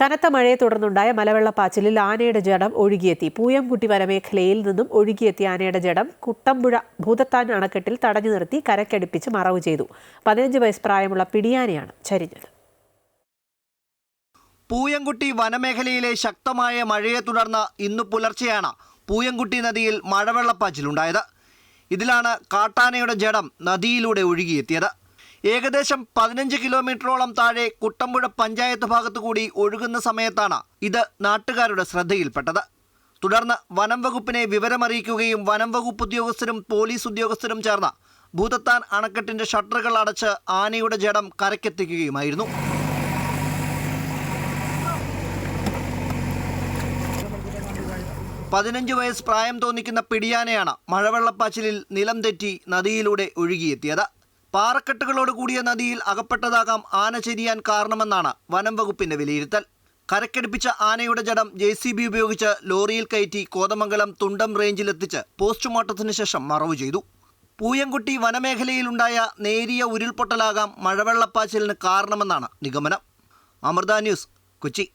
കനത്ത മഴയെ തുടർന്നുണ്ടായ മലവെള്ളപ്പാച്ചിലിൽ ആനയുടെ ജഡം ഒഴുകിയെത്തി. പൂയംകുട്ടി വനമേഖലയിൽ നിന്നും ഒഴുകിയെത്തിയ ആനയുടെ ജഡം കുട്ടമ്പുഴ ഭൂതത്താൻ അണക്കെട്ടിൽ തടഞ്ഞു നിർത്തി കരക്കടുപ്പിച്ച് മറവ് ചെയ്തു. പതിനഞ്ച് വയസ്സ് പ്രായമുള്ള പിടിയാനയാണ് ചരിഞ്ഞത്. പൂയംകുട്ടി വനമേഖലയിലെ ശക്തമായ മഴയെ തുടർന്ന് ഇന്ന് പുലർച്ചെയാണ് പൂയംകുട്ടി നദിയിൽ മഴവെള്ളപ്പാച്ചിലുണ്ടായത്. ഇതിലാണ് കാട്ടാനയുടെ ജഡം നദിയിലൂടെ ഒഴുകിയെത്തിയത്. ഏകദേശം പതിനഞ്ച് കിലോമീറ്ററോളം താഴെ കുട്ടമ്പുഴ പഞ്ചായത്ത് ഭാഗത്തു കൂടി ഒഴുകുന്ന സമയത്താണ് ഇത് നാട്ടുകാരുടെ ശ്രദ്ധയിൽപ്പെട്ടത്. തുടർന്ന് വനം വകുപ്പിനെ വിവരമറിയിക്കുകയും വനം വകുപ്പ് ഉദ്യോഗസ്ഥരും പോലീസ് ഉദ്യോഗസ്ഥരും ചേർന്ന് ഭൂതത്താൻ അണക്കെട്ടിന്റെ ഷട്ടറുകൾ അടച്ച് ആനയുടെ ജഡം കരക്കെത്തിക്കുകയുമായിരുന്നു പതിനഞ്ച് വയസ്സ് പ്രായം തോന്നിക്കുന്ന പിടിയാനയാണ് മഴവെള്ളപ്പാച്ചിലിൽ നിലം തെറ്റി നദിയിലൂടെ ഒഴുകിയെത്തിയത്. പാറക്കെട്ടുകളോട് കൂടിയ നദിയിൽ അകപ്പെട്ടതാകാം ആന ചെരിയാൻ കാരണമെന്നാണ് വനം വകുപ്പിന്റെ വിലയിരുത്തൽ. കരക്കെടുപ്പിച്ച ആനയുടെ ജഡം ജെ സി ബി ഉപയോഗിച്ച് ലോറിയിൽ കയറ്റി കോതമംഗലം തുണ്ടം റേഞ്ചിലെത്തിച്ച് പോസ്റ്റ്മോർട്ടത്തിന് ശേഷം മറവ് ചെയ്തു. പൂയംകുട്ടി വനമേഖലയിലുണ്ടായ നേരിയ ഉരുൾപൊട്ടലാകാം മഴവെള്ളപ്പാച്ചിലിന് കാരണമെന്നാണ് നിഗമനം. അമൃത ന്യൂസ് കൊച്ചി.